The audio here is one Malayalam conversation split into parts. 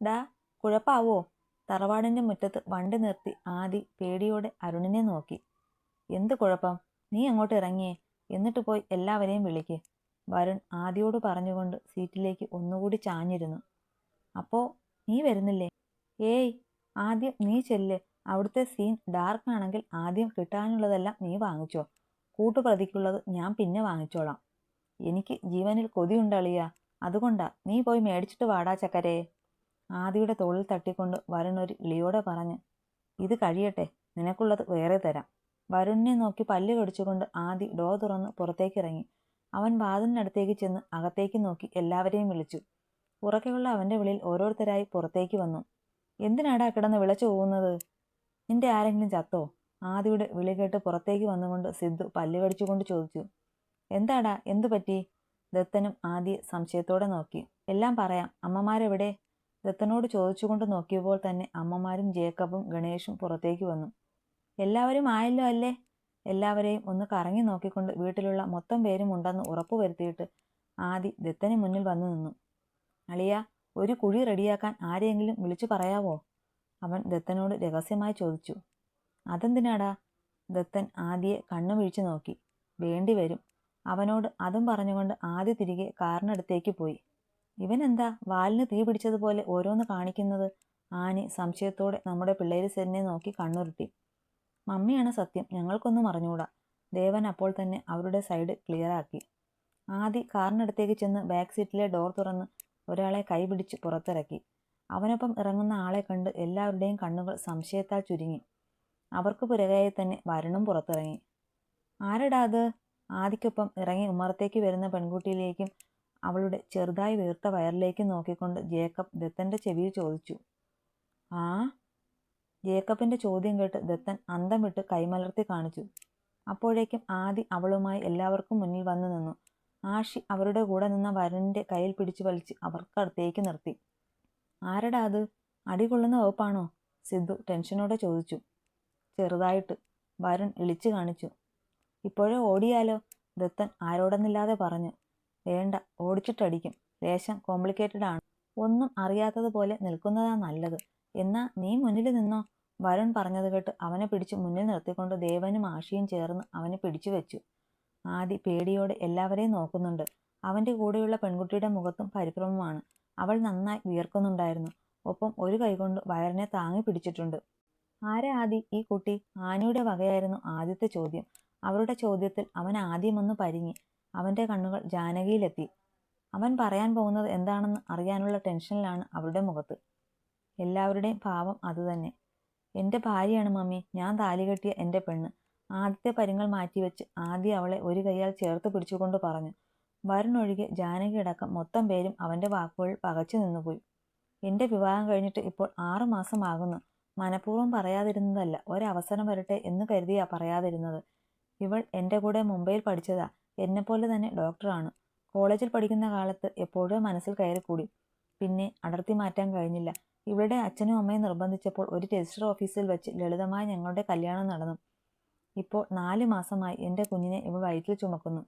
ഡാ കുഴപ്പാവോ? തറവാടിന്റെ മുറ്റത്ത് വണ്ടി നിർത്തി ആദി പേടിയോടെ അരുണിനെ നോക്കി. എന്ത് കുഴപ്പം? നീ അങ്ങോട്ട് ഇറങ്ങിയേ. എന്നിട്ട് പോയി എല്ലാവരെയും വിളിക്ക്. വരുൺ ആദിയോട് പറഞ്ഞുകൊണ്ട് സീറ്റിലേക്ക് ഒന്നുകൂടി ചാഞ്ഞിരുന്നു. അപ്പോ നീ വരുന്നില്ലേ? ഏയ് ആദ്യം നീ ചെല്ല്. അവിടുത്തെ സീൻ ഡാർക്ക് ആണെങ്കിൽ ആദ്യം കിട്ടാനുള്ളതെല്ലാം നീ വാങ്ങിച്ചോ. കൂട്ടുപ്രതിക്കുള്ളത് ഞാൻ പിന്നെ വാങ്ങിച്ചോളാം. എനിക്ക് ജീവനിൽ കൊതിയുണ്ടളിയ അതുകൊണ്ടാ നീ പോയി മേടിച്ചിട്ട് വാടാ ചക്കരേ ആദിയുടെ തോളിൽ തട്ടിക്കൊണ്ട് വരുൺ ഒരു ഇളിയോടെ പറഞ്ഞ് ഇത് കഴിയട്ടെ നിനക്കുള്ളത് വേറെ തരാം. വരുണിനെ നോക്കി പല്ല് കടിച്ചുകൊണ്ട് ആദി ഡോ തുറന്ന് പുറത്തേക്ക് ഇറങ്ങി. അവൻ വാതിലിനടുത്തേക്ക് ചെന്ന് അകത്തേക്ക് നോക്കി എല്ലാവരെയും വിളിച്ചു. ഉറക്കെയുള്ള അവന്റെ വിളിയിൽ ഓരോരുത്തരായി പുറത്തേക്ക് വന്നു. എന്തിനാടാ കിടന്ന് വിളച്ചു പോകുന്നത്? നിന്റെ ആരെങ്കിലും ചത്തോ? ആദിയുടെ വിളി കേട്ട് പുറത്തേക്ക് വന്നുകൊണ്ട് സിദ്ധു പല്ല് കടിച്ചുകൊണ്ട് ചോദിച്ചു എന്താടാ എന്തു പറ്റി ദത്തനും ആദ്യ സംശയത്തോടെ നോക്കി. എല്ലാം പറയാം അമ്മമാരെവിടെ? ദത്തനോട് ചോദിച്ചുകൊണ്ട് നോക്കിയപ്പോൾ തന്നെ അമ്മമാരും ജേക്കബും ഗണേഷും പുറത്തേക്ക് വന്നു. എല്ലാവരും ആയല്ലോ അല്ലേ? എല്ലാവരെയും ഒന്ന് കറങ്ങി നോക്കിക്കൊണ്ട് വീട്ടിലുള്ള മൊത്തം പേരും ഉണ്ടെന്ന് ഉറപ്പുവരുത്തിയിട്ട് ആദി ദത്തന് മുന്നിൽ വന്നു നിന്നു. അളിയ ഒരു കുഴി റെഡിയാക്കാൻ ആരെയെങ്കിലും വിളിച്ചു പറയാവോ? അവൻ ദത്തനോട് രഹസ്യമായി ചോദിച്ചു. അതെന്തിനാടാ? ദത്തൻ ആദിയെ കണ്ണു വീഴ്ച നോക്കി. വേണ്ടിവരും അവനോട് അതും പറഞ്ഞുകൊണ്ട് ആദ്യ തിരികെ കാറിനടുത്തേക്ക് പോയി. ഇവനെന്താ വാലിന് തീ പിടിച്ചതുപോലെ ഓരോന്ന് കാണിക്കുന്നത്? ആനി സംശയത്തോടെ നമ്മുടെ പിള്ളേര് സെന്നെ നോക്കി കണ്ണുരുട്ടി. മമ്മിയാണ് സത്യം ഞങ്ങൾക്കൊന്നും അറിഞ്ഞുകൂടാ ദേവൻ അപ്പോൾ തന്നെ അവരുടെ സൈഡ് ക്ലിയറാക്കി. ആദി കാറിനടുത്തേക്ക് ചെന്ന് ബാക്ക് സീറ്റിലെ ഡോർ തുറന്ന് ഒരാളെ കൈപിടിച്ച് പുറത്തിറക്കി. അവനൊപ്പം ഇറങ്ങുന്ന ആളെ കണ്ട് എല്ലാവരുടെയും കണ്ണുകൾ സംശയത്താൽ ചുരുങ്ങി. അവർക്ക് പുറകെയായി തന്നെ വരുണും പുറത്തിറങ്ങി. ആരടാ അത്? ആദിക്കൊപ്പം ഇറങ്ങി ഉമ്മറത്തേക്ക് വരുന്ന പെൺകുട്ടിയിലേക്കും അവളുടെ ചെറുതായി വീർത്ത വയറിലേക്ക് നോക്കിക്കൊണ്ട് ജേക്കബ് ദത്തന്റെ ചെവിയിൽ ചോദിച്ചു ആ? ജേക്കബിന്റെ ചോദ്യം കേട്ട് ദത്തൻ അന്തം വിട്ട് കൈമലർത്തി കാണിച്ചു. അപ്പോഴേക്കും ആദി അവളുമായി എല്ലാവർക്കും മുന്നിൽ വന്നു നിന്നു. ആഷി അവരുടെ കൂടെ നിന്ന വരനിന്റെ കയ്യിൽ പിടിച്ചു വലിച്ച് അവർക്കടുത്തേക്ക് നിർത്തി. ആരടാ അത്? അടികൊള്ളുന്ന വകുപ്പാണോ? സിദ്ധു ടെൻഷനോടെ ചോദിച്ചു. ചെറുതായിട്ട് വരൻ ഇളിച്ചു കാണിച്ചു. ഇപ്പോഴേ ഓടിയാലോ? ദത്തൻ ആരോടെന്നില്ലാതെ പറഞ്ഞു. വേണ്ട ഓടിച്ചിട്ടടിക്കും. ലേശം കോംപ്ലിക്കേറ്റഡ് ആണ്. ഒന്നും അറിയാത്തതുപോലെ നിൽക്കുന്നതാ നല്ലത്. എന്നാ നീ മുന്നിൽ നിന്നോ? വരുൺ പറഞ്ഞത് കേട്ട് അവനെ പിടിച്ച് മുന്നിൽ നിർത്തിക്കൊണ്ട് ദേവനും ആഷിയും ചേർന്ന് അവനെ പിടിച്ചു വെച്ചു. ആദി പേടിയോടെ എല്ലാവരെയും നോക്കുന്നുണ്ട്. അവന്റെ കൂടെയുള്ള പെൺകുട്ടിയുടെ മുഖത്തും പരിഭ്രമമാണ്. അവൾ നന്നായി വിയർക്കുന്നുണ്ടായിരുന്നു. ഒപ്പം ഒരു കൈകൊണ്ട് വയറിനെ താങ്ങി പിടിച്ചിട്ടുണ്ട്. ആരെ ആദി? ഈ കുട്ടി? ആനയുടെ വകയായിരുന്നു ആദ്യത്തെ ചോദ്യം. അവരുടെ ചോദ്യത്തിൽ അവൻ ആദ്യമൊന്ന് പരിങ്ങി. അവന്റെ കണ്ണുകൾ ജാനകിയിലെത്തി. അവൻ പറയാൻ പോകുന്നത് എന്താണെന്ന് അറിയാനുള്ള ടെൻഷനിലാണ് അവരുടെ മുഖത്ത്. എല്ലാവരുടെയും ഭാവം അതുതന്നെ. എന്റെ ഭാര്യയാണ് മമ്മി. ഞാൻ താലി കെട്ടിയ എന്റെ പെണ്ണ്. ആദ്യത്തെ പരിങ്ങൾ മാറ്റിവെച്ച് ആദ്യം അവളെ ഒരു കൈയാൽ ചേർത്ത് പിടിച്ചുകൊണ്ട് പറഞ്ഞു. വരുണൊഴികെ ജാനകിയടക്കം മൊത്തം പേരും അവന്റെ വാക്കുകളിൽ പകച്ചു നിന്നുപോയി. എന്റെ വിവാഹം കഴിഞ്ഞിട്ട് ഇപ്പോൾ ആറു മാസമാകുന്നു. മനഃപൂർവം പറയാതിരുന്നതല്ല. ഒരവസരം വരട്ടെ എന്ന് കരുതിയാ പറയാതിരുന്നത്. ഇവൾ എന്റെ കൂടെ മുംബൈയിൽ പഠിച്ചതാ. എന്നെപ്പോലെ തന്നെ ഡോക്ടറാണ്. കോളേജിൽ പഠിക്കുന്ന കാലത്ത് എപ്പോഴോ മനസ്സിൽ കയറിക്കൂടി പിന്നെ അടർത്തി മാറ്റാൻ കഴിഞ്ഞില്ല. ഇവിടെ അച്ഛനും അമ്മയും നിർബന്ധിച്ചപ്പോൾ ഒരു രജിസ്റ്റർ ഓഫീസിൽ വെച്ച് ലളിതമായി ഞങ്ങളുടെ കല്യാണം നടന്നു. ഇപ്പോൾ നാല് മാസമായി എന്റെ കുഞ്ഞിനെ ഇവ വയറ്റിൽ ചുമക്കുന്നു.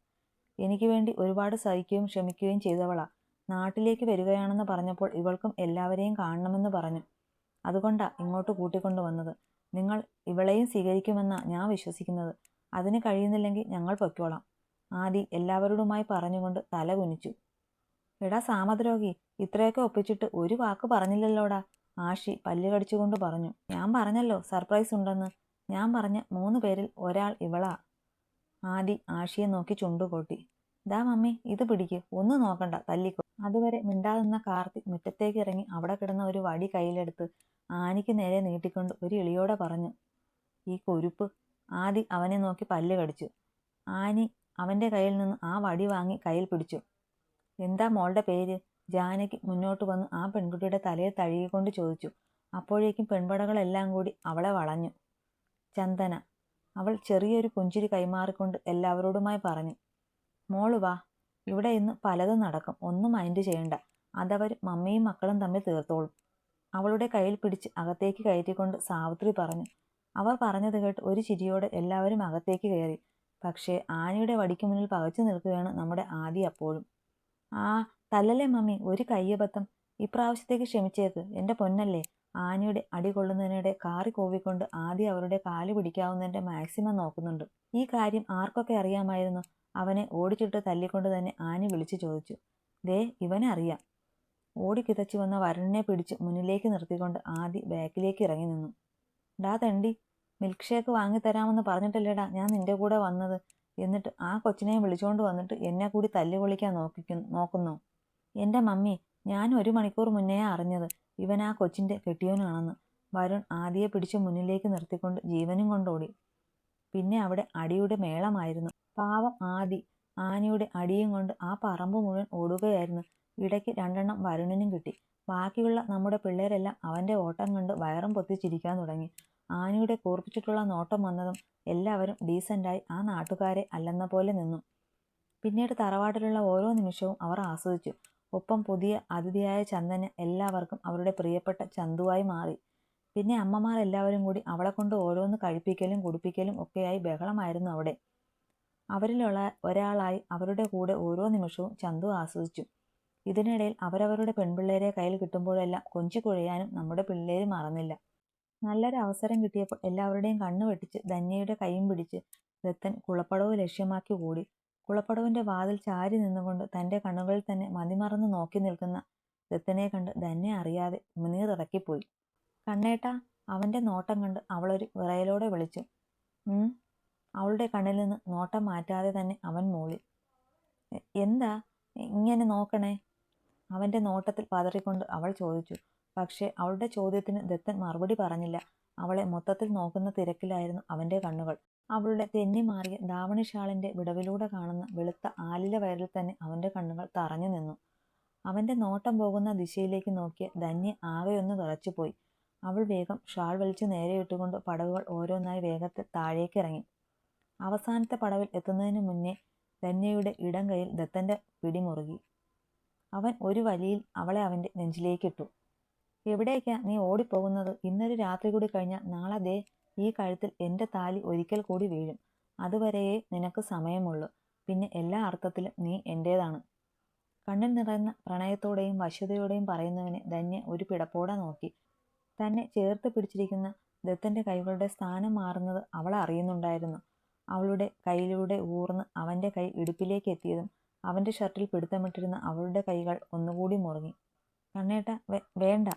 എനിക്ക് വേണ്ടി ഒരുപാട് സഹിക്കുകയും ക്ഷമിക്കുകയും ചെയ്തവളാ. നാട്ടിലേക്ക് വരികയാണെന്ന് പറഞ്ഞപ്പോൾ ഇവൾക്കും എല്ലാവരെയും കാണണമെന്ന് പറഞ്ഞു. അതുകൊണ്ടാ ഇങ്ങോട്ട് കൂട്ടിക്കൊണ്ടുവന്നത് നിങ്ങൾ ഇവളെയും സ്വീകരിക്കുമെന്നാണ് ഞാൻ വിശ്വസിക്കുന്നത്. അതിന് കഴിയുന്നില്ലെങ്കിൽ ഞങ്ങൾ പൊയ്ക്കോളാം. ആദി എല്ലാവരോടുമായി പറഞ്ഞുകൊണ്ട് തല കുനിച്ചു. എടാ സാമദ്രോഗി ഇത്രയൊക്കെ ഒപ്പിച്ചിട്ട് ഒരു വാക്ക് പറഞ്ഞില്ലല്ലോടാ ആഷി പല്ല് കടിച്ചുകൊണ്ട് പറഞ്ഞു. ഞാൻ പറഞ്ഞല്ലോ സർപ്രൈസ് ഉണ്ടെന്ന്. ഞാൻ പറഞ്ഞ മൂന്ന് പേരിൽ ഒരാൾ ഇവളാ. ആദി ആഷിയെ നോക്കി ചുണ്ടുകൊട്ടി. ദാ മമ്മി ഇത് പിടിക്ക്. ഒന്ന് നോക്കണ്ട തല്ലിക്കോ. അതുവരെ മിണ്ടാതെന്ന കാർത്തി മുറ്റത്തേക്ക് ഇറങ്ങി അവിടെ കിടന്ന ഒരു വടി കയ്യിലെടുത്ത് ആനിക്ക് നേരെ നീട്ടിക്കൊണ്ട് ഒരു ഇളിയോടെ പറഞ്ഞു. ഈ കൊരുപ്പ്. ആദി അവനെ നോക്കി പല്ല് കടിച്ചു. ആനി അവന്റെ കയ്യിൽ നിന്ന് ആ വടി വാങ്ങി കയ്യിൽ പിടിച്ചു. എന്താ മോളുടെ പേര്? ജാനകി മുന്നോട്ട് വന്ന് ആ പെൺകുട്ടിയുടെ തലയിൽ തഴുകിക്കൊണ്ട് ചോദിച്ചു. അപ്പോഴേക്കും പെൺപടകളെല്ലാം കൂടി അവളെ വളഞ്ഞു. ചന്ദന അവൾ ചെറിയൊരു പുഞ്ചിരി കൈമാറിക്കൊണ്ട് എല്ലാവരോടുമായി പറഞ്ഞു. മോൾ വാ ഇവിടെ ഇന്ന് പലതും നടക്കും. ഒന്നും മൈൻഡ് ചെയ്യണ്ട. അതവർ മമ്മിയും മക്കളും തമ്മിൽ തീർത്തോളും. അവളുടെ കയ്യിൽ പിടിച്ച് അകത്തേക്ക് കയറ്റിക്കൊണ്ട് സാവിത്രി പറഞ്ഞു. അവർ പറഞ്ഞത് കേട്ട് ഒരു ചിരിയോടെ എല്ലാവരും അകത്തേക്ക് കയറി. പക്ഷേ ആനയുടെ വടിക്ക് മുന്നിൽ പകച്ചു നിൽക്കുകയാണ് നമ്മുടെ ആദി അപ്പോഴും. ആ തല്ലല്ലേ മമ്മി ഒരു കയ്യബദ്ധം. ഇപ്രാവശ്യത്തേക്ക് ക്ഷമിച്ചേക്ക്. എന്റെ പൊന്നല്ലേ. ആനയുടെ അടി കൊള്ളുന്നതിനിടെ കാറി കോവിക്കൊണ്ട് ആദി അവരുടെ കാൽ പിടിക്കാവുന്നതിന്റെ മാക്സിമം നോക്കുന്നുണ്ട്. ഈ കാര്യം ആർക്കൊക്കെ അറിയാമായിരുന്നു. അവനെ ഓടിച്ചിട്ട് തല്ലിക്കൊണ്ട് തന്നെ ആനി വിളിച്ചു ചോദിച്ചു. ദേ ഇവനെ അറിയാം. ഓടിക്കിതച്ചു വന്ന വരുണിനെ പിടിച്ച് മുന്നിലേക്ക് നിർത്തിക്കൊണ്ട് ആദി ബാക്കിലേക്ക് ഇറങ്ങി നിന്നു. ഡാ തണ്ടി മിൽക്ക് ഷേക്ക് വാങ്ങിത്തരാമെന്ന് പറഞ്ഞിട്ടില്ലേടാ ഞാൻ നിന്റെ കൂടെ വന്നത്. എന്നിട്ട് ആ കൊച്ചിനെ വിളിച്ചുകൊണ്ട് വന്നിട്ട് എന്നെ കൂടി തല്ലി കൊളിക്കാൻ നോക്കിക്കുന്നു നോക്കുന്നു. എന്റെ മമ്മി ഞാൻ ഒരു മണിക്കൂർ മുന്നേ അറിഞ്ഞത് ഇവൻ ആ കൊച്ചിന്റെ കെട്ടിയോനാണെന്ന്. വരുൺ ആദിയെ പിടിച്ച് മുന്നിലേക്ക് നിർത്തിക്കൊണ്ട് ജീവനും കൊണ്ടോടി. പിന്നെ അവിടെ അടിയുടെ മേളമായിരുന്നു. പാവം ആദി ആനയുടെ അടിയും കൊണ്ട് ആ പറമ്പ് മുഴുവൻ ഓടുകയായിരുന്നു. ഇടയ്ക്ക് രണ്ടെണ്ണം വരുണിനും കിട്ടി. ബാക്കിയുള്ള നമ്മുടെ പിള്ളേരെല്ലാം അവന്റെ ഓട്ടം കണ്ട് വയറും പൊത്തിച്ചിരിക്കാൻ തുടങ്ങി. ആനയുടെ കൂർപ്പിച്ചിട്ടുള്ള നോട്ടം വന്നതും എല്ലാവരും ഡീസന്റായി ആ നാട്ടുകാരെ അല്ലെന്ന പോലെ നിന്നു. പിന്നീട് തറവാട്ടിലുള്ള ഓരോ നിമിഷവും അവർ ആസ്വദിച്ചു. ഒപ്പം പുതിയ അതിഥിയായ ചന്ദന് എല്ലാവർക്കും അവരുടെ പ്രിയപ്പെട്ട ചന്തുവായി മാറി. പിന്നെ അമ്മമാർ എല്ലാവരും കൂടി അവളെ കൊണ്ട് ഓരോന്ന് കഴിപ്പിക്കലും കുടിപ്പിക്കലും ഒക്കെയായി ബഹളമായിരുന്നു അവിടെ. അവരിലുള്ള ഒരാളായി അവരുടെ കൂടെ ഓരോ നിമിഷവും ചന്തു ആസ്വദിച്ചു. ഇതിനിടയിൽ അവരവരുടെ പെൺപിള്ളേരെ കയ്യിൽ കിട്ടുമ്പോഴെല്ലാം കൊഞ്ചി കുഴയാനും നമ്മുടെ പിള്ളേര് മറന്നില്ല. നല്ലൊരു അവസരം കിട്ടിയപ്പോൾ എല്ലാവരുടെയും കണ്ണു വെട്ടിച്ച് ധന്യയുടെ കൈയും പിടിച്ച് ദത്തൻ കുളപ്പടവ് ലക്ഷ്യമാക്കി കൂടി കുളപ്പടവിന്റെ വാതിൽ ചാരി നിന്നുകൊണ്ട് തന്റെ കണ്ണുകളിൽ തന്നെ മതിമറന്ന് നോക്കി നിൽക്കുന്ന ദത്തനെ കണ്ട് ധന്യ അറിയാതെ ഉമിനീർ കണ്ണേട്ടാ അവന്റെ നോട്ടം കണ്ട് അവളൊരു വിറയലോടെ വിളിച്ചു. അവളുടെ കണ്ണിൽ നിന്ന് നോട്ടം മാറ്റാതെ തന്നെ അവൻ മൂളി. "എ- എന്താ? ഇങ്ങനെ നോക്കണേ? അവന്റെ നോട്ടത്തിൽ പതറിക്കൊണ്ട് അവൾ ചോദിച്ചു. പക്ഷേ അവളുടെ ചോദ്യത്തിന് ദത്തൻ മറുപടി പറഞ്ഞില്ല. അവളെ മൊത്തത്തിൽ നോക്കുന്ന തിരക്കിലായിരുന്നു അവന്റെ കണ്ണുകൾ. അവളുടെ തെന്നി മാറിയ ധാവണി ഷാളിന്റെ വിടവിലൂടെ കാണുന്ന വെളുത്ത ആലില വയറിൽ തന്നെ അവന്റെ കണ്ണുകൾ തറഞ്ഞു നിന്നു. അവന്റെ നോട്ടം പോകുന്ന ദിശയിലേക്ക് നോക്കിയ ധന്യ ആകെയൊന്ന് വിറച്ചുപോയി അവൾ വേഗം ഷാൾ വലിച്ചു നേരെ ഇട്ടുകൊണ്ട് പടവുകൾ ഓരോന്നായി വേഗത്തിൽ താഴേക്കിറങ്ങി അവസാനത്തെ പടവിൽ എത്തുന്നതിന് മുന്നേ ധന്യയുടെ ഇടം കൈയിൽ ദത്തന്റെ പിടിമുറുകി. അവൻ ഒരു വലിയിൽ അവളെ അവന്റെ നെഞ്ചിലേക്കിട്ടു എവിടേക്കാ നീ ഓടിപ്പോകുന്നത്? ഇന്നൊരു രാത്രി കൂടി കഴിഞ്ഞാൽ നാളെ ദേ ഈ കഴുത്തിൽ എന്റെ താലി ഒരിക്കൽ കൂടി വീഴും. അതുവരെയേ നിനക്ക് സമയമുള്ളൂ. പിന്നെ എല്ലാ അർത്ഥത്തിലും നീ എന്റേതാണ് കണ്ണിൽ നിറയുന്ന പ്രണയത്തോടെയും വശ്യതയോടെയും പറയുന്നവനെ ധന്യ ഒരു പിടപ്പോടെ നോക്കി. തന്നെ ചേർത്ത് പിടിച്ചിരിക്കുന്ന ദത്തന്റെ കൈകളുടെ സ്ഥാനം മാറുന്നത് അവൾ അറിയുന്നുണ്ടായിരുന്നു. അവളുടെ കൈയിലൂടെ ഊർന്ന് അവന്റെ കൈ ഇടുപ്പിലേക്ക് എത്തിയതും അവന്റെ ഷർട്ടിൽ പിടുത്തമിട്ടിരുന്ന അവളുടെ കൈകൾ ഒന്നുകൂടി മുറുങ്ങി കണ്ണേട്ട വേണ്ട.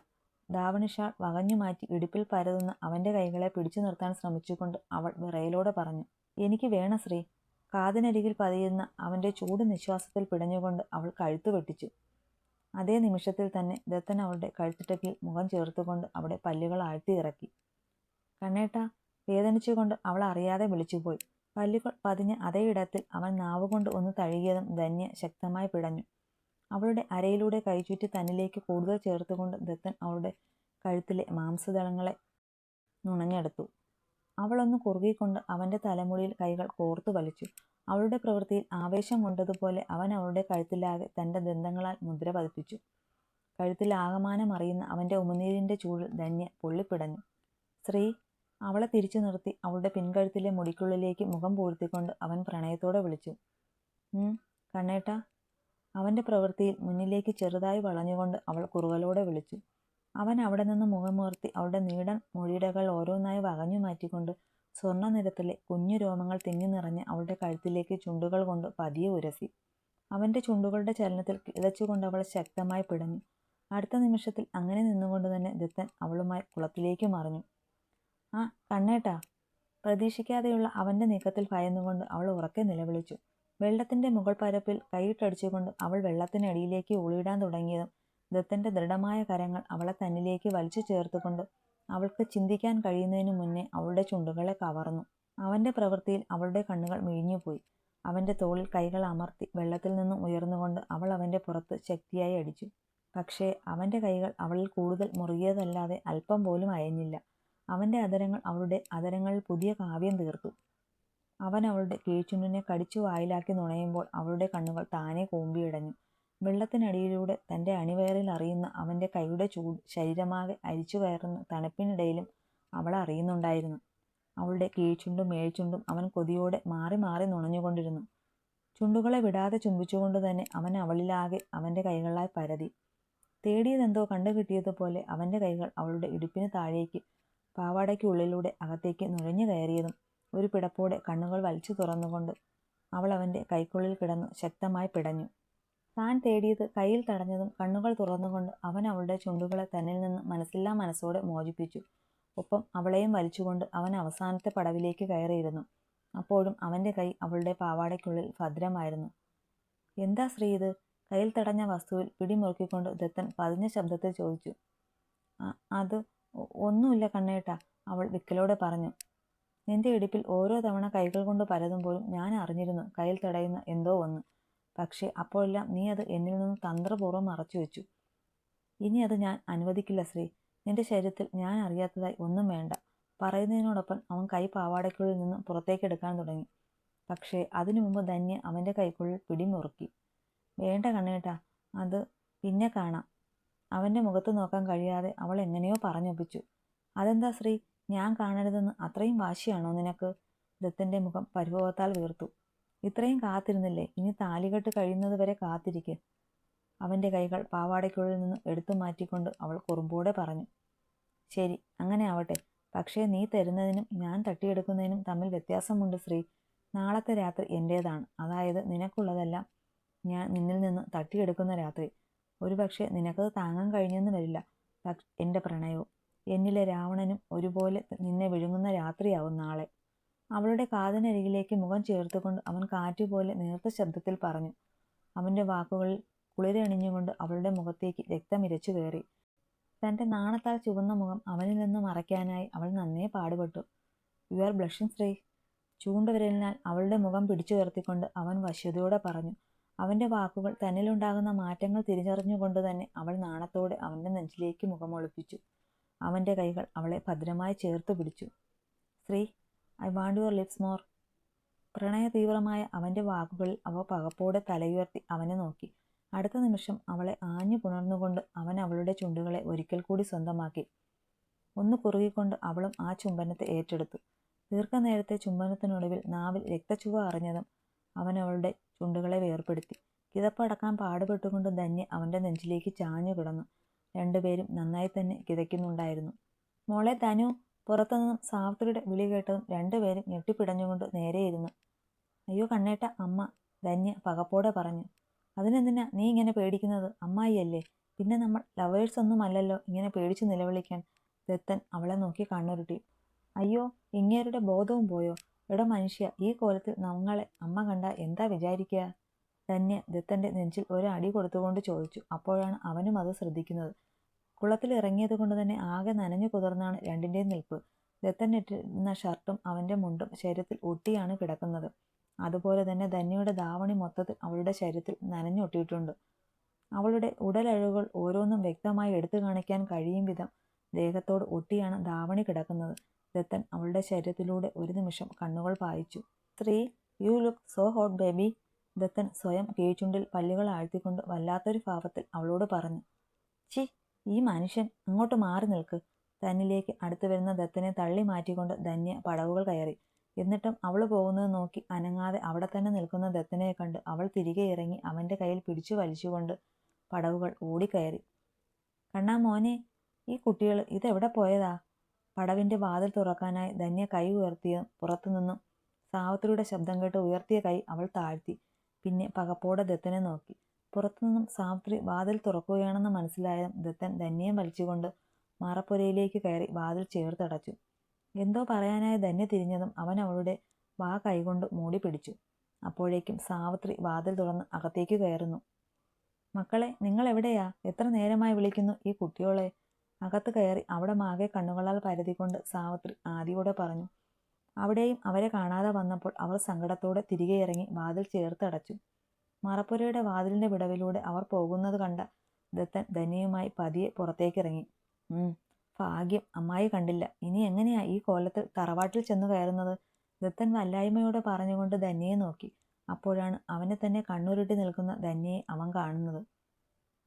ധാവണി ഷാൾ വകഞ്ഞു മാറ്റി ഇടുപ്പിൽ പരതുന്ന അവന്റെ കൈകളെ പിടിച്ചു നിർത്താൻ ശ്രമിച്ചുകൊണ്ട് അവൾ വിറയിലൂടെ പറഞ്ഞു എനിക്ക് വേണ ശ്രീ. കാതിനരികിൽ പതിയുന്ന അവന്റെ ചൂട് നിശ്വാസത്തിൽ പിടഞ്ഞുകൊണ്ട് അവൾ കഴുത്തു വെട്ടിച്ചു. അതേ നിമിഷത്തിൽ തന്നെ ദത്തൻ അവളുടെ കഴുത്തിട്ടക്കിൽ മുഖം ചേർത്തുകൊണ്ട് അവിടെ പല്ലുകൾ ആഴ്ത്തി ഇറക്കി. കണ്ണേട്ട വേദനിച്ചുകൊണ്ട് അവൾ അറിയാതെ വിളിച്ചുപോയി. പല്ലുകൾ പതിഞ്ഞ അതേ ഇടത്തിൽ അവൻ നാവുകൊണ്ട് ഒന്ന് തഴുകിയതും ധന്യ ശക്തമായി പിടഞ്ഞു. അവളുടെ അരയിലൂടെ കൈചുറ്റി തന്നിലേക്ക് കൂടുതൽ ചേർത്തുകൊണ്ട് ദത്തൻ അവളുടെ കഴുത്തിലെ മാംസദളങ്ങളെ നുണഞ്ഞെടുത്തു. അവളൊന്ന് കുറുകിക്കൊണ്ട് അവന്റെ തലമുടിയിൽ കൈകൾ കോർത്തു വലിച്ചു. അവളുടെ പ്രവൃത്തിയിൽ ആവേശം കൊണ്ടതുപോലെ അവൻ അവളുടെ കഴുത്തിലാകെ തന്റെ ദന്തങ്ങളാൽ മുദ്ര പതിപ്പിച്ചു. കഴുത്തിൽ ആകമാനം അറിയുന്ന അവന്റെ ഉമിനീരിന്റെ ചൂടിൽ ധന്യ പൊള്ളിപ്പിടഞ്ഞു. ശ്രീ അവളെ തിരിച്ചു നിർത്തി അവളുടെ പിൻകഴുത്തിലെ മുടിക്കുള്ളിലേക്ക് മുഖം പൂഴ്ത്തിക്കൊണ്ട് അവൻ പ്രണയത്തോടെ വിളിച്ചു. കണ്ണേട്ടാ അവന്റെ പ്രവൃത്തിയിൽ മുന്നിലേക്ക് ചെറുതായി വളഞ്ഞുകൊണ്ട് അവൾ കുറുകലോടെ വിളിച്ചു. അവൻ അവിടെ നിന്ന് മുഖമുയർത്തി അവളുടെ നീടൻ മൊഴിയിടകൾ ഓരോന്നായി വകഞ്ഞു മാറ്റിക്കൊണ്ട് സ്വർണ നിരത്തിലെ കുഞ്ഞു രോമങ്ങൾ തിങ്ങി നിറഞ്ഞ് അവളുടെ കഴുത്തിലേക്ക് ചുണ്ടുകൾ കൊണ്ട് പതിയെ ഉരസി. അവന്റെ ചുണ്ടുകളുടെ ചലനത്തിൽ കിതച്ചുകൊണ്ട് അവൾ ശക്തമായി പിടഞ്ഞു. അടുത്ത നിമിഷത്തിൽ അങ്ങനെ നിന്നുകൊണ്ട് തന്നെ ദത്തൻ അവളുമായി കുളത്തിലേക്ക് മറിഞ്ഞു. ആ കണ്ണേട്ടാ. പ്രതീക്ഷിക്കാതെയുള്ള അവന്റെ നീക്കത്തിൽ ഭയന്നുകൊണ്ട് അവൾ ഉറക്കെ നിലവിളിച്ചു. വെള്ളത്തിന്റെ മുകൾ പരപ്പിൽ കൈയിട്ടടിച്ചുകൊണ്ട് അവൾ വെള്ളത്തിനടിയിലേക്ക് ഊളിയിടാൻ തുടങ്ങിയതും ദത്തന്റെ ദൃഢമായ കരങ്ങൾ അവളെ തന്നിലേക്ക് വലിച്ചു ചേർത്തുകൊണ്ട് അവൾക്ക് ചിന്തിക്കാൻ കഴിയുന്നതിനു മുന്നേ അവളുടെ ചുണ്ടുകളെ കവർന്നു. അവന്റെ പ്രവൃത്തിയിൽ അവളുടെ കണ്ണുകൾ മിഴിഞ്ഞുപോയി. അവന്റെ തോളിൽ കൈകൾ അമർത്തി വെള്ളത്തിൽ നിന്നും ഉയർന്നുകൊണ്ട് അവൾ അവന്റെ പുറത്ത് ശക്തിയായി അടിച്ചു. പക്ഷേ അവന്റെ കൈകൾ അവളിൽ കൂടുതൽ മുറുകിയതല്ലാതെ അല്പം പോലും അയഞ്ഞില്ല. അവന്റെ അതരങ്ങൾ അവളുടെ അതരങ്ങളിൽ പുതിയ കാവ്യം തീർത്തു. അവൻ അവളുടെ കീഴ്ചുണ്ടിനെ കടിച്ചു വായിലാക്കി നുണയുമ്പോൾ അവളുടെ കണ്ണുകൾ താനെ കൂമ്പിയിടഞ്ഞു. വെള്ളത്തിനടിയിലൂടെ തന്റെ അണിവയറിൽ അറിയുന്ന അവന്റെ കൈയുടെ ചൂട് ശരീരമാകെ അരിച്ചു കയറുന്ന തണുപ്പിനിടയിലും അവൾ അറിയുന്നുണ്ടായിരുന്നു. അവളുടെ കീഴ്ചുണ്ടും മേഴ്ചുണ്ടും അവൻ കൊതിയോടെ മാറി മാറി നുണഞ്ഞുകൊണ്ടിരുന്നു. ചുണ്ടുകളെ വിടാതെ ചുംബിച്ചുകൊണ്ട് തന്നെ അവൻ അവളിലാകെ അവന്റെ കൈകളായി പരതി. തേടിയതെന്തോ കണ്ടുകിട്ടിയതുപോലെ അവന്റെ കൈകൾ അവളുടെ ഇടുപ്പിന് താഴേക്ക് പാവാടയ്ക്കുള്ളിലൂടെ അകത്തേക്ക് നുഴഞ്ഞു കയറിയതും ഒരു പിടപ്പോടെ കണ്ണുകൾ വലിച്ചു തുറന്നുകൊണ്ട് അവൾ അവന്റെ കൈക്കുള്ളിൽ കിടന്നു ശക്തമായി പിടഞ്ഞു. താൻ തേടിയത് കയ്യിൽ തടഞ്ഞതും കണ്ണുകൾ തുറന്നുകൊണ്ട് അവൻ അവളുടെ ചുണ്ടുകളെ തന്നിൽ നിന്ന് മനസ്സില്ലാ മനസ്സോടെ മോചിപ്പിച്ചു. ഒപ്പം അവളെയും വലിച്ചുകൊണ്ട് അവൻ അവസാനത്തെ പടവിലേക്ക് കയറിയിരുന്നു. അപ്പോഴും അവന്റെ കൈ അവളുടെ പാവാടയ്ക്കുള്ളിൽ ഭദ്രമായിരുന്നു. എന്താ ശ്രീ ഇത്? കയ്യിൽ തടഞ്ഞ വസ്തുവിൽ പിടിമുറുക്കിക്കൊണ്ട് ദത്തൻ പതിഞ്ഞ ശബ്ദത്തിൽ ചോദിച്ചു. "അ- അത് ഒന്നുമില്ല കണ്ണേട്ട അവൾ വിക്കലോടെ പറഞ്ഞു. നിന്റെ ഇടുപ്പിൽ ഓരോ തവണ കൈകൾ കൊണ്ട് പലതുമ്പോഴും ഞാൻ അറിഞ്ഞിരുന്നു കയ്യിൽ തടയുന്ന എന്തോ ഒന്ന്. പക്ഷേ അപ്പോഴെല്ലാം നീ അത് എന്നിൽ നിന്ന് തന്ത്രപൂർവം മറച്ചു വെച്ചു. ഇനി അത് ഞാൻ അനുവദിക്കില്ല ശ്രീ. നിന്റെ ശരീരത്തിൽ ഞാൻ അറിയാത്തതായി ഒന്നും വേണ്ട. പറയുന്നതിനോടൊപ്പം അവൻ കൈ പാവാടയ്ക്കുള്ളിൽ നിന്ന് പുറത്തേക്ക് എടുക്കാൻ തുടങ്ങി. പക്ഷേ അതിനു മുമ്പ് ധന്യ അവന്റെ കൈക്കുള്ളിൽ പിടിമുറുക്കി. വേണ്ട കണ്ണേട്ടാ അത് പിന്നെ കാണാം. അവന്റെ മുഖത്ത് നോക്കാൻ കഴിയാതെ അവൾ എങ്ങനെയോ പറഞ്ഞൊപ്പിച്ചു. അതെന്താ ശ്രീ? ഞാൻ കാണരുതെന്ന് അത്രയും വാശിയാണോ നിനക്ക്? ദത്തന്റെ മുഖം പരിഭവത്താൽ വീർത്തു. ഇത്രയും കാത്തിരുന്നില്ലേ? ഇനി താലികെട്ട് കഴിയുന്നത് വരെ കാത്തിരിക്കെ. അവന്റെ കൈകൾ പാവാടയ്ക്കുള്ളിൽ നിന്ന് എടുത്തു മാറ്റിക്കൊണ്ട് അവൾ കുറുമ്പോടെ പറഞ്ഞു. ശരി അങ്ങനെ ആവട്ടെ. പക്ഷേ നീ തരുന്നതിനും ഞാൻ തട്ടിയെടുക്കുന്നതിനും തമ്മിൽ വ്യത്യാസമുണ്ട് ശ്രീ നാളത്തെ രാത്രി എന്റേതാണ് അതായത് നിനക്കുള്ളതെല്ലാം ഞാൻ നിന്നിൽ നിന്ന് തട്ടിയെടുക്കുന്ന രാത്രി. ഒരുപക്ഷെ നിനക്കത് താങ്ങാൻ കഴിഞ്ഞെന്ന് വരില്ല. എന്റെ പ്രണയവും എന്നിലെ രാവണനും ഒരുപോലെ നിന്നെ വിഴുങ്ങുന്ന രാത്രിയാവും നാളെ. അവളുടെ കാതിനരികിലേക്ക് മുഖം ചേർത്തുകൊണ്ട് അവൻ കാറ്റുപോലെ നേർത്ത ശബ്ദത്തിൽ പറഞ്ഞു. അവന്റെ വാക്കുകളിൽ കുളിരണിഞ്ഞുകൊണ്ട് അവളുടെ മുഖത്തേക്ക് രക്തം ഇരച്ചു കയറി. തന്റെ നാണത്താൽ ചുവന്ന മുഖം അവനിൽ നിന്ന് മറയ്ക്കാനായി അവൾ നന്നേ പാടുപെട്ടു. യു ആർ ബ്ലഷിംഗ് ശ്രീ ചൂണ്ടുവിരലിനാൽ അവളുടെ മുഖം പിടിച്ചുയർത്തിക്കൊണ്ട് അവൻ വശ്യതയോടെ പറഞ്ഞു. അവന്റെ വാക്കുകൾ തന്നിലുണ്ടാകുന്ന മാറ്റങ്ങൾ തിരിച്ചറിഞ്ഞുകൊണ്ട് തന്നെ അവൾ നാണത്തോടെ അവന്റെ നെഞ്ചിലേക്ക് മുഖമൊളിപ്പിച്ചു അവന്റെ കൈകൾ അവളെ ഭദ്രമായി ചേർത്ത് പിടിച്ചു. Sree I want your lips more പ്രണയ തീവ്രമായ അവന്റെ വാക്കുകളിൽ അവ പകപ്പോടെ തലയുയർത്തി അവനെ നോക്കി. അടുത്ത നിമിഷം അവളെ ആഞ്ഞു പുണർന്നുകൊണ്ട് അവൻ അവളുടെ ചുണ്ടുകളെ ഒരിക്കൽ കൂടി സ്വന്തമാക്കി. ഒന്ന് കുറുകിക്കൊണ്ട് അവളും ആ ചുംബനത്തെ ഏറ്റെടുത്തു. ദീർഘനേരത്തെ ചുംബനത്തിനൊടുവിൽ നാവിൽ രക്തച്ചുവ അറിഞ്ഞതും അവൻ അവളുടെ ചുണ്ടുകളെ വേർപ്പെടുത്തി. കിതപ്പടക്കാൻ പാടുപെട്ടുകൊണ്ട് ധന്യ അവന്റെ നെഞ്ചിലേക്ക് ചാഞ്ഞു കിടന്നു രണ്ടുപേരും നന്നായി തന്നെ കിതയ്ക്കുന്നുണ്ടായിരുന്നു. മോളെ തനു പുറത്തുനിന്നും സാവിത്രിയുടെ വിളി കേട്ടതും രണ്ടുപേരും ഞെട്ടിപ്പിടഞ്ഞുകൊണ്ട് നേരെയിരുന്നു. അയ്യോ കണ്ണേട്ട അമ്മ ധന്യ പകപ്പോടെ പറഞ്ഞു. അതിനെന്തിനാ നീ ഇങ്ങനെ പേടിക്കുന്നത്? അമ്മായിയല്ലേ. പിന്നെ നമ്മൾ ലവേഴ്സ് ഒന്നും അല്ലല്ലോ ഇങ്ങനെ പേടിച്ച് നിലവിളിക്കാൻ. ദത്തൻ അവളെ നോക്കി കണ്ണുരുട്ടി. അയ്യോ ഇങ്ങേരുടെ ബോധവും പോയോ? എടോ മനുഷ്യ ഈ കോലത്തിൽ നമ്മളെ അമ്മ കണ്ട എന്താ വിചാരിക്കുക ധന്യ ദത്തന്റെ നെഞ്ചിൽ ഒരു അടി കൊടുത്തുകൊണ്ട് ചോദിച്ചു. അപ്പോഴാണ് അവനും അത് ശ്രദ്ധിക്കുന്നത്. കുളത്തിൽ ഇറങ്ങിയത് കൊണ്ട് തന്നെ ആകെ നനഞ്ഞു കുതിർന്നാണ് രണ്ടിന്റെയും നിൽപ്പ്. ദത്തൻ ഇട്ടിരുന്ന ഷർട്ടും അവന്റെ മുണ്ടും ശരീരത്തിൽ ഒട്ടിയാണ് കിടക്കുന്നത്. അതുപോലെ തന്നെ ധന്യയുടെ ധാവണി മൊത്തത്തിൽ അവളുടെ ശരീരത്തിൽ നനഞ്ഞൊട്ടിയിട്ടുണ്ട്. അവളുടെ ഉടലഴകുകൾ ഓരോന്നും വ്യക്തമായി എടുത്തു കാണിക്കാൻ കഴിയും വിധം ദേഹത്തോട് ഒട്ടിയാണ് ധാവണി കിടക്കുന്നത്. ദത്തൻ അവളുടെ ശരീരത്തിലൂടെ ഒരു നിമിഷം കണ്ണുകൾ പായിച്ചു. സ്ത്രീ you look so hot baby Dathan സ്വയം കീഴ്ചുണ്ടിൽ പല്ലുകൾ ആഴ്ത്തിക്കൊണ്ട് വല്ലാത്തൊരു ഭാവത്തിൽ അവളോട് പറഞ്ഞു ചി ഈ മനുഷ്യൻ അങ്ങോട്ട് മാറി നിൽക്ക്. തന്നിലേക്ക് അടുത്തു വരുന്ന ദത്തനെ തള്ളി മാറ്റിക്കൊണ്ട് ധന്യ പടവുകൾ കയറി. എന്നിട്ടും അവൾ പോകുന്നത് നോക്കി അനങ്ങാതെ അവിടെ തന്നെ നിൽക്കുന്ന ദത്തനെ കണ്ട് അവൾ തിരികെ ഇറങ്ങി അവന്റെ കയ്യിൽ പിടിച്ചു വലിച്ചുകൊണ്ട് പടവുകൾ ഓടിക്കയറി. കണ്ണാ മോനെ ഈ കുട്ടികൾ ഇതെവിടെ പോയതാ? പടവിന്റെ വാതിൽ തുറക്കാനായി ധന്യ കൈ ഉയർത്തിയ പുറത്തുനിന്നും സാവിത്രിയുടെ ശബ്ദം കേട്ട് ഉയർത്തിയ കൈ അവൾ താഴ്ത്തി. പിന്നെ പകപ്പോടെ ദത്തനെ നോക്കി. പുറത്തുനിന്നും സാവിത്രി വാതിൽ തുറക്കുകയാണെന്ന് മനസ്സിലായ ദത്തൻ ധന്യം വലിച്ചുകൊണ്ട് മാറപ്പുരയിലേക്ക് കയറി വാതിൽ ചേർത്തടച്ചു. എന്തോ പറയാനായി ധന്യ തിരിഞ്ഞതും അവൻ അവളുടെ വാ കൈകൊണ്ട് മൂടി പിടിച്ചു. അപ്പോഴേക്കും സാവിത്രി വാതിൽ തുറന്ന് അകത്തേക്ക് കയറുന്നു. മക്കളെ നിങ്ങൾ എവിടെയാ? എത്ര നേരമായി വിളിക്കുന്നു? ഈ കുട്ടിയോളെ. അകത്ത് കയറി അവിടെ മാകെ കണ്ണുകളാൽ പരതിക്കൊണ്ട് സാവിത്രി ആദിയോടെ പറഞ്ഞു അവിടെയും അവരെ കാണാതെ വന്നപ്പോൾ അവർ സങ്കടത്തോടെ തിരികെ ഇറങ്ങി വാതിൽ ചേർത്തടച്ചു മറപ്പുരയുടെ വാതിലിന്റെ വിടവിലൂടെ അവർ പോകുന്നത് കണ്ട ദത്തൻ ധനിയുമായി പതിയെ പുറത്തേക്കിറങ്ങി ഭാഗ്യം. അമ്മായി കണ്ടില്ല. ഇനി എങ്ങനെയാ ഈ കോലത്തിൽ തറവാട്ടിൽ ചെന്നു കയറുന്നത്? ദത്തൻ വല്ലായ്മയോടെ പറഞ്ഞുകൊണ്ട് ധന്യയെ നോക്കി. അപ്പോഴാണ് അവനെ തന്നെ കണ്ണുരുട്ടി നിൽക്കുന്ന ധന്യയെ അവൻ കാണുന്നത്.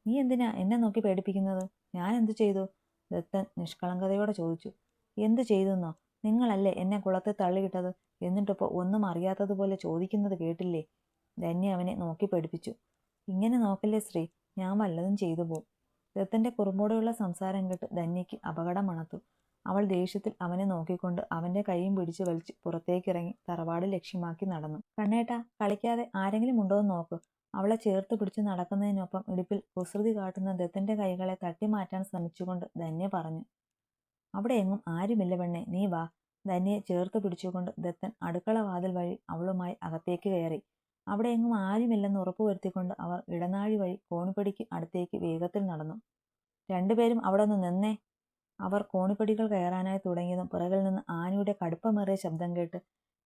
നീ എന്തിനാ എന്നെ നോക്കി പേടിപ്പിക്കുന്നത്? ഞാൻ എന്തു ചെയ്തു? ദത്തൻ നിഷ്കളങ്കതയോടെ ചോദിച്ചു. എന്തു ചെയ്തെന്നോ? നിങ്ങളല്ലേ എന്നെ കുളത്തിൽ തള്ളിയിട്ടത്? എന്നിട്ടിപ്പോൾ ഒന്നും അറിയാത്തതുപോലെ ചോദിക്കുന്നത് കേട്ടില്ലേ? ധന്യ അവനെ നോക്കി പഠിപ്പിച്ചു. ഇങ്ങനെ നോക്കല്ലേ ശ്രീ ഞാൻ വല്ലതും ചെയ്തു പോവും. ദത്തന്റെ കുറുമ്പോടെയുള്ള സംസാരം കേട്ട് ധന്യയ്ക്ക് അപകടം മണത്തു അവൾ ദേഷ്യത്തിൽ അവനെ നോക്കിക്കൊണ്ട് അവന്റെ കൈയും പിടിച്ചു വലിച്ച് പുറത്തേക്കിറങ്ങി തറവാട് ലക്ഷ്യമാക്കി നടന്നു. കണ്ണേട്ടാ കളിക്കാതെ ആരെങ്കിലും ഉണ്ടോ എന്ന് നോക്ക്. അവളെ ചേർത്ത് പിടിച്ച് നടക്കുന്നതിനൊപ്പം ഇടുപ്പിൽ കുസൃതി കാട്ടുന്ന ദത്തന്റെ കൈകളെ തട്ടിമാറ്റാൻ ശ്രമിച്ചുകൊണ്ട് ധന്യ പറഞ്ഞു. അവിടെ എങ്ങും ആരുമില്ല പെണ്ണെ. നീ വാ. ധന്യെ ചേർത്ത് പിടിച്ചുകൊണ്ട് ദത്തൻ അടുക്കള വാതിൽ വഴി അവളുമായി അകത്തേക്ക് കയറി. അവിടെ എങ്ങും ആരുമില്ലെന്ന് ഉറപ്പുവരുത്തിക്കൊണ്ട് അവർ ഇടനാഴി വഴി കോണിപ്പടിക്ക് അടുത്തേക്ക് വേഗത്തിൽ നടന്നു. രണ്ടുപേരും അവിടെ നിന്ന് നിന്നേ. അവർ കോണിപ്പടികൾ കയറാനായി തുടങ്ങിയതും പിറകിൽ നിന്ന് ആനയുടെ കടുപ്പമേറിയ ശബ്ദം കേട്ട്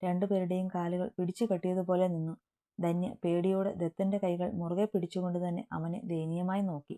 രണ്ടുപേരുടെയും കാലുകൾ പിടിച്ചു കെട്ടിയതുപോലെ നിന്നു. ധന്യ പേടിയോടെ ദത്തന്റെ കൈകൾ മുറുകെ പിടിച്ചുകൊണ്ട് തന്നെ അവനെ ദയനീയമായി നോക്കി.